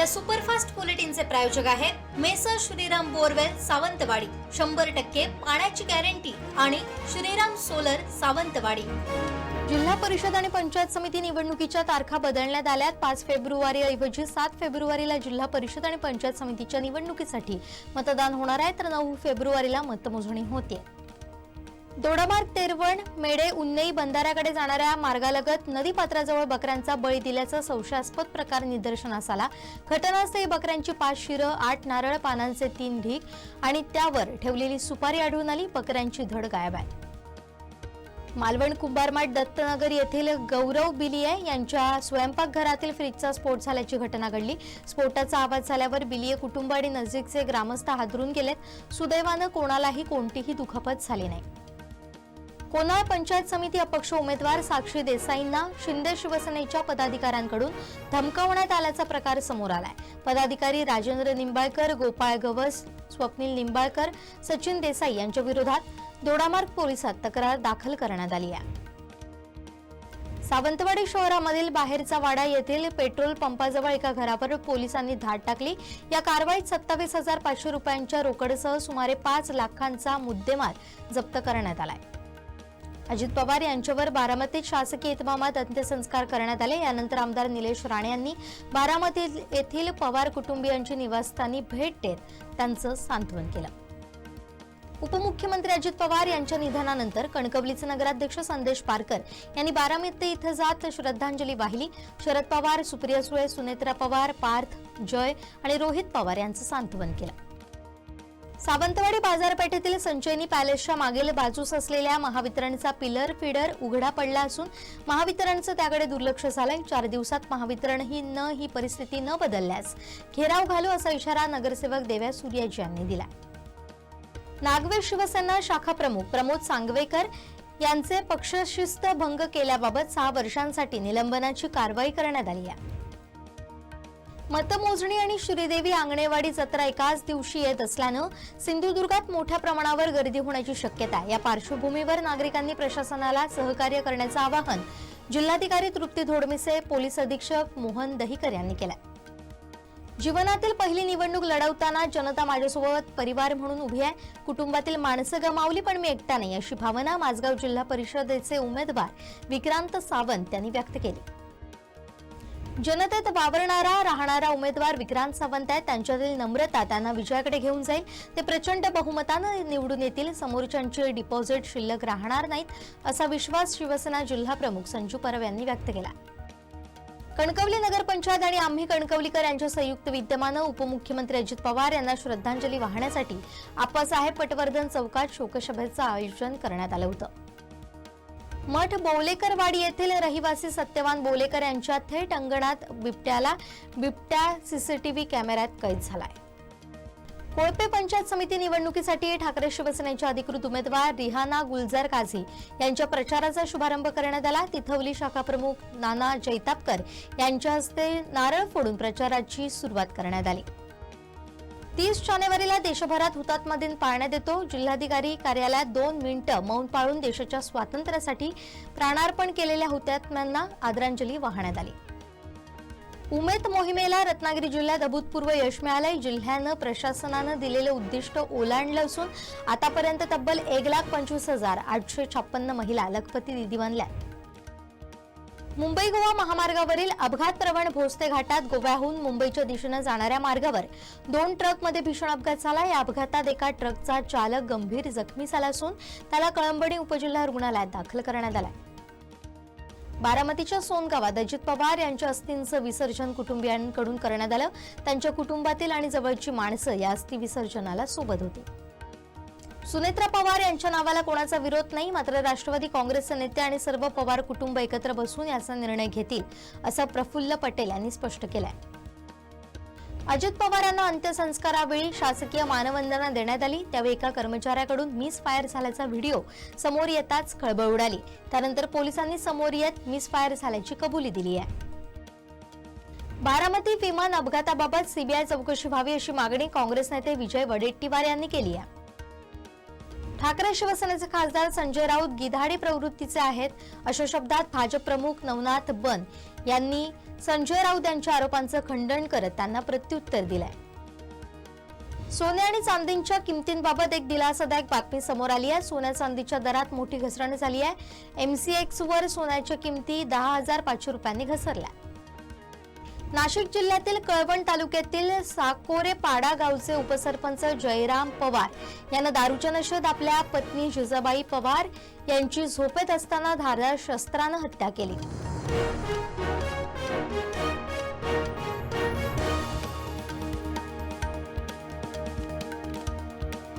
या सुपरफास्ट बुलेटिनचे प्रायोजक आहेत मेसर श्रीराम बोरवेल सावंतवाडी. शंभर टक्के पाण्याची गॅरंटी आणि श्रीराम सोलर सावंतवाडी. जिल्हा परिषद आणि पंचायत समिती निवडणुकीच्या तारखा बदलण्यात आल्यात. पाच फेब्रुवारी ऐवजी सात फेब्रुवारीला जिल्हा परिषद आणि पंचायत समितीच्या निवडणुकीसाठी मतदान होणार आहे. तर नऊ फेब्रुवारीला मतमोजणी होते. दोडामार्ग तेरवण मेडे उन्नई बंधाऱ्याकडे जाणाऱ्या मार्गालगत नदीपात्राजवळ बकऱ्यांचा बळी दिल्याचा संशयास्पद प्रकार निदर्शनास आला. घटनास्थळी बकऱ्यांची पाच शिरं आठ नारळ पानांचे तीन ढीक आणि त्यावर ठेवलेली सुपारी आढळून आली. बकऱ्यांची धड गायब आहे. मालवण कुंभारमाठ दत्तनगर येथील गौरव बिलिये यांच्या स्वयंपाकघरातील फ्रीजचा स्फोट झाल्याची घटना घडली. स्फोटाचा आवाज झाल्यावर बिलिये कुटुंब आणि नजीकचे ग्रामस्थ हादरून गेलेत. सुदैवानं कोणालाही कोणतीही दुखापत झाली नाही. कोनाळ पंचायत समिती अपक्ष उमेदवार साक्षी देसाईंना शिंदे शिवसेनेच्या पदाधिकाऱ्यांकडून धमकावण्यात आल्याचा प्रकार समोर आलाय. पदाधिकारी राजेंद्र निंबाळकर गोपाळ गवस स्वप्नील निंबाळकर सचिन देसाई यांच्या विरोधात दोडामार्ग पोलिसात तक्रार दाखल करण्यात आली आहे. सावंतवाडी शहरामधील बाहेरचा वाडा येथील पेट्रोल पंपाजवळ एका घरावर पोलिसांनी धाड टाकली. या कारवाईत सत्तावीस हजार पाचशे रुपयांच्या रोकडसह सुमारे पाच लाखांचा मुद्देमाल जप्त करण्यात आलाय. अजित पवार यांच्यावर बारामतीत शासकीय इतमामात अंत्यसंस्कार करण्यात आले. यानंतर आमदार निलेश राणे यांनी बारामती येथील पवार कुटुंबियांची निवासस्थानी भेट देत त्यांचं सांत्वन केलं. उपमुख्यमंत्री अजित पवार यांच्या निधनानंतर कणकवलीचे नगराध्यक्ष संदेश पारकर यांनी बारामती इथं जात श्रद्धांजली वाहिली. शरद पवार सुप्रिया सुळे सुनेत्रा पवार पार्थ जय आणि रोहित पवार यांचं सांत्वन केलं. सावंतवाडी बाजारपेठेतील संचयनी पॅलेसच्या मागील बाजूस असलेल्या महावितरणचा पिलर फिडर उघडा पडला असून महावितरणचं त्याकडे दुर्लक्ष झालंय. चार दिवसात महावितरण ही न ही परिस्थिती न बदलल्यास घेराव घालू असा इशारा नगरसेवक देव्या सूर्याजी यांनी दिला नागवे शिवसेना शाखा प्रमुख प्रमोद सांगवेकर यांचे पक्षशिस्त भंग केल्याबाबत सहा वर्षांसाठी निलंबनाची कारवाई करण्यात आली आहे. मतमोजणी आणि श्रीदेवी आंगणेवाडी जत्रा एकाच दिवशी येत असल्यानं सिंधुदुर्गात मोठ्या प्रमाणावर गर्दी होण्याची शक्यता आहे. या पार्श्वभूमीवर नागरिकांनी प्रशासनाला सहकार्य करण्याचं आवाहन जिल्हाधिकारी तृप्ती धोडमिसे पोलीस अधीक्षक मोहन दहिकर यांनी केलं जीवनातील पहिली निवडणूक लढवताना जनता माझ्यासोबत परिवार म्हणून उभी आहे. कुटुंबातील माणसं गमावली पण मी एकटा नाही. अशी भावना माझगाव जिल्हा परिषदेचे उमेदवार विक्रांत सावंत यांनी व्यक्त केली. जनतेत वावरणारा राहणारा उमेदवार विक्रांत सावंत आहे. त्यांच्यातील नम्रता त्यांना विजयाकडे घेऊन जाईल. ते प्रचंड बहुमतानं निवडून येतील. समोरच्यांचे डिपॉझिट शिल्लक राहणार नाहीत असा विश्वास शिवसेना जिल्हा प्रमुख संजू परब यांनी व्यक्त केला. कणकवली नगरपंचायत आणि आम्ही कणकवलीकर यांच्या संयुक्त विद्यमानं उपमुख्यमंत्री अजित पवार यांना श्रद्धांजली वाहण्यासाठी आप्पासाहेब पटवर्धन चौकात शोकसभेचं आयोजन करण्यात आलं होतं. मठ बोलेकरवाडी येथील रहिवासी सत्यवान बोलेकर यांच्या थेट अंगणात बिबट्याला बिबट्या सीसीटीव्ही कॅमेऱ्यात कैद झालाय. कोळपे पंचायत समिती निवडणुकीसाठी ठाकरे शिवसेनेच्या अधिकृत उमेदवार रिहाना गुलजार काझी यांच्या प्रचाराचा शुभारंभ करण्यात आला. तिथवली शाखा प्रमुख नाना जैतापकर यांच्या हस्ते नारळ फोडून प्रचाराची सुरुवात करण्यात आली. तीस जानेवारीला देशभरात हुतात्मा दिन पाळण्यात येतो. जिल्हाधिकारी कार्यालयात दोन मिनिटं मौन पाळून देशाच्या स्वातंत्र्यासाठी प्राणार्पण केलेल्या हुतात्म्यांना आदरांजली वाहण्यात आली. उमेद मोहिमेला रत्नागिरी जिल्ह्यात अभूतपूर्व यश मिळालंय. जिल्ह्यानं प्रशासनानं दिलेलं उद्दिष्ट ओलांडलं असून आतापर्यंत तब्बल एक लाख पंचवीस हजार आठशे छप्पन्न महिला लखपती दिदी बनल्या मुंबई गोवा महामार्गावरील अपघात प्रवण भोसते घाटात गोव्याहून मुंबईच्या दिशेनं जाणाऱ्या मार्गावर दोन ट्रकमध्ये भीषण अपघात झाला. या अपघातात एका ट्रकचा चालक गंभीर जखमी झाला असून त्याला कळंबणी उपजिल्हा रुग्णालयात दाखल करण्यात आलाय. बारामतीच्या सोनगावात अजित पवार यांच्या अस्थींचं विसर्जन कुटुंबियांकडून करण्यात आलं. त्यांच्या कुटुंबातील आणि जवळची माणसं या अस्थि विसर्जनाला सोबत होती. सुनेत्रा पवार यांच्या नावाला कोणाचा विरोध नाही मात्र राष्ट्रवादी काँग्रेसचे नेते आणि सर्व पवार कुटुंब एकत्र बसून याचा निर्णय घेतील असं प्रफुल्ल पटेल यांनी स्पष्ट केलंय. अजित पवारांना अंत्यसंस्कारावेळी शासकीय मानवंदना देण्यात आली. त्यावेळी एका कर्मचाऱ्याकडून मिस फायर झाल्याचा व्हिडिओ समोर येताच खळबळ उडाली. त्यानंतर पोलिसांनी समोर येत मिस फायर झाल्याची कबुली दिली आहे. बारामती विमान अपघाताबाबत सीबीआय चौकशी व्हावी अशी मागणी काँग्रेस नेते विजय वडेट्टीवार यांनी केली आहे. ठाकरे शिवसेनेचे खासदार संजय राऊत गिधाडी प्रवृत्तीचे आहेत. अशा शब्दात भाजप प्रमुख नवनाथ बन यांनी संजय राऊत यांच्या आरोपांचं खंडन करत त्यांना प्रत्युत्तर दिलंय. सोने आणि चांदींच्या किमतींबाबत एक दिलासादायक बातमी समोर आली आहे. सोन्या चांदीच्या दरात मोठी घसरण झाली आहे. एमसीएक्स वर सोन्याच्या किमती दहा हजार पाचशे रुपयांनी घसरल्या. नाशिक जिल्ह्यातील कळवण तालुक्यातील साकोरे पाडा गावचे उपसरपंच जयराम पवार यांना दारूच्या नशेत आपल्या पत्नी जिजाबाई पवार यांची झोपेत असताना धारदार शस्त्रानं हत्या केली.